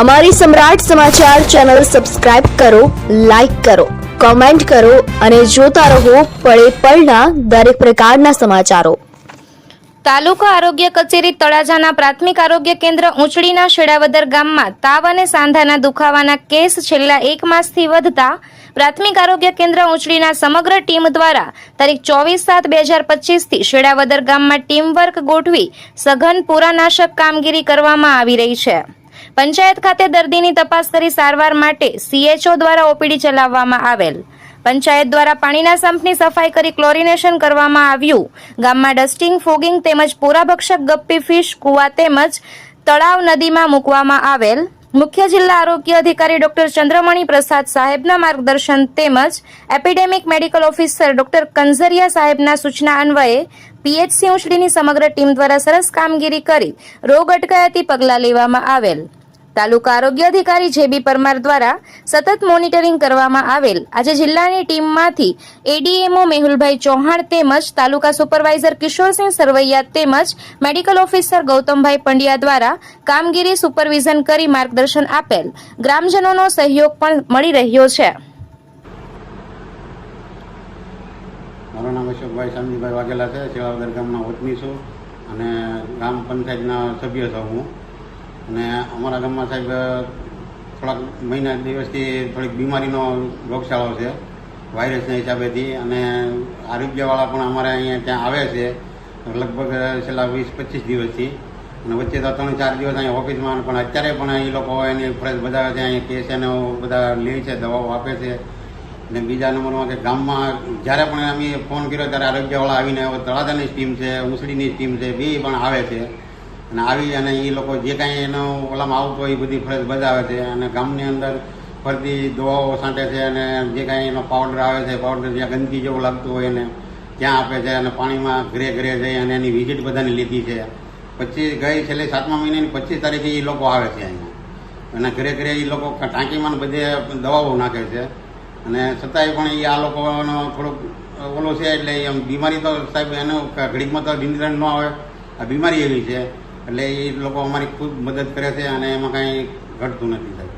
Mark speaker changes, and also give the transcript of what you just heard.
Speaker 1: અમારી સમ્રાટ સમાચાર ચેનલ સબસ્ક્રાઇબ કરો, લાઇક કરો, કોમેન્ટ કરો અને જોતા રહો પળે પળના દરેક પ્રકારના સમાચારો.
Speaker 2: તાલુકા આરોગ્ય કચેરી તળાજાના પ્રાથમિક આરોગ્ય કેન્દ્ર ઊંચડીના શેડાવદર ગામમાં તાવ અને સાંધાના દુખાવાના કેસ છેલ્લા એક માસથી વધતા પ્રાથમિક આરોગ્ય કેન્દ્ર ઊંચડીના સમગ્ર ટીમ દ્વારા તારીખ ચોવીસ સાત બે હજાર પચીસથી શેડાવદર ગામમાં ટીમવર્ક ગોઠવી સઘન પુરાનાશક કામગીરી કરવામાં આવી રહી છે. પંચાયત ખાતે દર્દીની તપાસ કરી સારવાર માટે સીએચઓ દ્વારા ઓપીડી ચલાવવામાં આવેલ. પંચાયત દ્વારા પાણીના સંપની સફાઈ કરી ક્લોરિનેશન કરવામાં આવ્યું. ગામમાં ડસ્ટિંગ, ફોગિંગ તેમજ પોરાભક્ષક ગપ્પી ફિશ, કુવા તેમજ તળાવ નદીમાં મૂકવામાં આવેલ. મુખ્ય જિલ્લા આરોગ્ય અધિકારી ડોક્ટર ચંદ્રમણી પ્રસાદ સાહેબના માર્ગદર્શન તેમજ epidemic medical officer doctor Kanzariya સાહેબના સૂચના અન્વયે પીએચસી ઉંચડીની સમગ્ર ટીમ દ્વારા સરસ કામગીરી કરી રોગ અટકાયતી પગલાં લેવામાં આવેલ. તાલુકા આરોગ્ય અધિકારી જે બી પરમાર દ્વારા સતત મોનિટરિંગ કરવામાં આવેલ. આજે જિલ્લાની ટીમમાંથી એડીએમઓ મેહુલભાઈ ચૌહાણ તેમજ તાલુકા સુપરવાઇઝર કિશોરસિંહ સરવૈયા તેમજ મેડિકલ ઓફિસર ગૌતમભાઈ પંડ્યા દ્વારા કામગીરી સુપરવિઝન કરી માર્ગદર્શન આપેલ. ગ્રામજનોનો સહયોગ પણ મળી રહ્યો છે.
Speaker 3: મારું નામ અશોકભાઈ શામજીભાઈ વાઘેલા છે. શેળાવદર ગામના વતની છું અને ગ્રામ પંચાયતના સભ્ય છું હું. અને અમારા ગામમાં સાહેબ થોડાક મહિના દિવસથી થોડીક બીમારીનો રોગચાળો છે વાયરસના હિસાબેથી. અને આરોગ્યવાળા પણ અમારે અહીંયા ત્યાં આવે છે, લગભગ છેલ્લા વીસ પચીસ દિવસથી. અને વચ્ચે તો ત્રણ ચાર દિવસ અહીંયા ઓફિસમાં, પણ અત્યારે પણ એ લોકો એની ફરજ બધાવે છે, અહીંયા કેસ એને બધા લે છે, દવાઓ આપે છે. અને બીજા નંબરમાં કે ગામમાં જ્યારે પણ અમે ફોન કર્યો ત્યારે આરોગ્યવાળા આવીને તળાજાની ટીમ છે ઉસળીની ટીમ છે, બે પણ આવે છે. અને આવી અને એ લોકો જે કાંઈ એનો ઓલામાં આવતો એ બધી ફરજ બજાવે છે. અને ગામની અંદર ફરતી દવાઓ છાંટે છે અને જે કાંઈ એનો પાવડર આવે છે પાવડર જ્યાં ગંદકી જેવું લાગતું હોય એને ત્યાં આપે છે અને પાણીમાં ઘરે ઘરે જઈ અને એની વિઝિટ બધાની લીધી છે. પચીસ ગઈ છેલ્લે સાતમા મહિનાની પચીસ તારીખે એ લોકો આવે છે અહીંયા. અને ઘરે ઘરે એ લોકો ટાંકીમાં બધે દવાઓ નાખે છે. અને છતાંય પણ એ આ લોકોનો થોડુંક ઓલો છે એટલે એમ બીમારી તો સાહેબ એનો ઘડીકમાં તો નિયંત્રણ ન આવે. આ બીમારી એવી છે. એટલે એ લોકો અમારી ખૂબ મદદ કરે છે અને એમાં કાંઈ ઘટતું નથી સાહેબ.